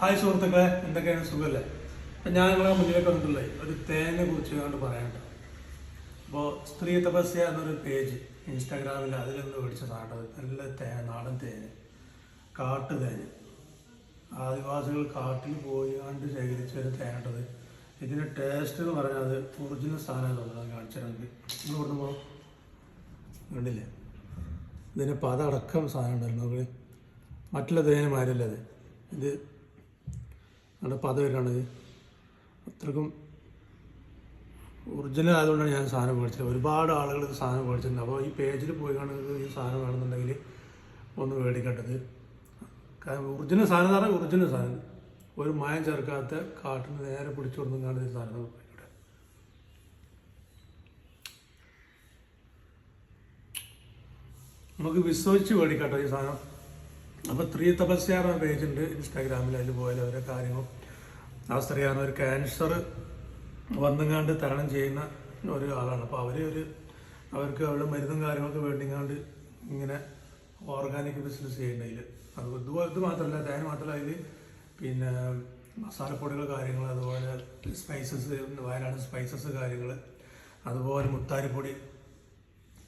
Hi സുഹൃത്തുക്കളെ എന്തൊക്കെയാണ്? സുഖമല്ലേ അപ്പം ഞാൻ നിങ്ങളെ മുന്നിലേക്ക് വന്നിട്ടുള്ളത് ഒരു തേനെ കുറിച്ച് കണ്ട് പറയാനുണ്ട്. അപ്പോൾ സ്ത്രീ തപസ്യ എന്നൊരു പേജ് ഇൻസ്റ്റാഗ്രാമിൽ അതിൽ നിന്ന് മേടിച്ച നല്ല തേ നാടൻ തേന് കാട്ടു തേന് ആദിവാസികൾ കാട്ടിൽ പോയി കണ്ട് ശേഖരിച്ച ഒരു തേനുണ്ടത് ഇതിന്റെ ടേസ്റ്റ് എന്ന് പറഞ്ഞാൽ അത് ഒറിജിനൽ സാധനം തോന്നുന്നത്. കാണിച്ചിട്ടുണ്ട് നിങ്ങൾ പോകും കണ്ടില്ലേ? ഇതിന് പതടക്കം സാധനം നമുക്ക് മറ്റുള്ള തേനുമാരല്ലേ അത് ഇത് അവിടെ പത വരികയാണിത് അത്രക്കും ഒറിജിനൽ ആയതുകൊണ്ടാണ് ഞാൻ സാധനം മേടിച്ചത്. ഒരുപാട് ആളുകൾ ഇത് സാധനം മേടിച്ചിട്ടുണ്ട്. അപ്പോൾ ഈ പേജിൽ പോയി കാണുന്നത് ഈ സാധനം വേണമെന്നുണ്ടെങ്കിൽ ഒന്ന് മേടിക്കേണ്ടത്. കാരണം ഒറിജിനൽ സാധനം എന്ന് പറഞ്ഞാൽ ഒറിജിനൽ സാധനം. ഒരു മായം ചേർക്കാത്ത കാട്ടിന് നേരെ പിടിച്ചു കൊടുക്കുന്നതാണ് ഈ സാധനം ഇവിടെ നമുക്ക് വിശ്വസിച്ച് മേടിക്കട്ടോ ഈ സാധനം. അപ്പോൾ ത്രീ തപസ്യ എന്ന ഉണ്ട്. ഇൻസ്റ്റാഗ്രാമിൽ അതിൽ പോയാൽ ഓരോ കാര്യങ്ങളും. ആ സ്ത്രീയാണ് ഒരു ക്യാൻസർ വന്നുങ്ങാണ്ട് തരണം ചെയ്യുന്ന ഒരു ആളാണ്. അപ്പോൾ അവർ ഒരു അവർക്ക് അവരുടെ മരുന്നും കാര്യങ്ങളൊക്കെ വേണ്ടിങ്ങാണ്ട് ഇങ്ങനെ ഓർഗാനിക് ബിസിനസ് ചെയ്യുന്നതിൽ അത് ഇത് ഇത് മാത്രമല്ല തേൻ മാത്രമല്ല അതിൽ പിന്നെ മസാലപ്പൊടികൾ കാര്യങ്ങൾ അതുപോലെ സ്പൈസസ് വയനാട് സ്പൈസസ് കാര്യങ്ങൾ അതുപോലെ മുത്താരിപ്പൊടി.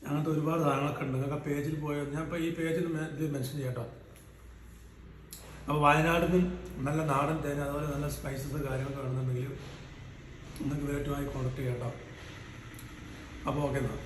അങ്ങനത്തെ ഒരുപാട് സാധനങ്ങളൊക്കെ ഉണ്ട്. നിങ്ങൾക്ക് ആ പേജിൽ പോയാൽ ഞാൻ ഇപ്പോൾ ഈ പേജിൽ ഇത് മെൻഷൻ ചെയ്യട്ടോ. അപ്പോൾ വയനാട്ടിൽ നല്ല നാടൻ തേന അതുപോലെ നല്ല സ്പൈസസ് കാര്യങ്ങളൊക്കെ വേണമെന്നുണ്ടെങ്കിൽ നിങ്ങൾക്ക് നേരിട്ടുമായി കോൺടാക്ട് ചെയ്യാം കേട്ടോ. അപ്പോൾ ഓക്കെ എന്നാൽ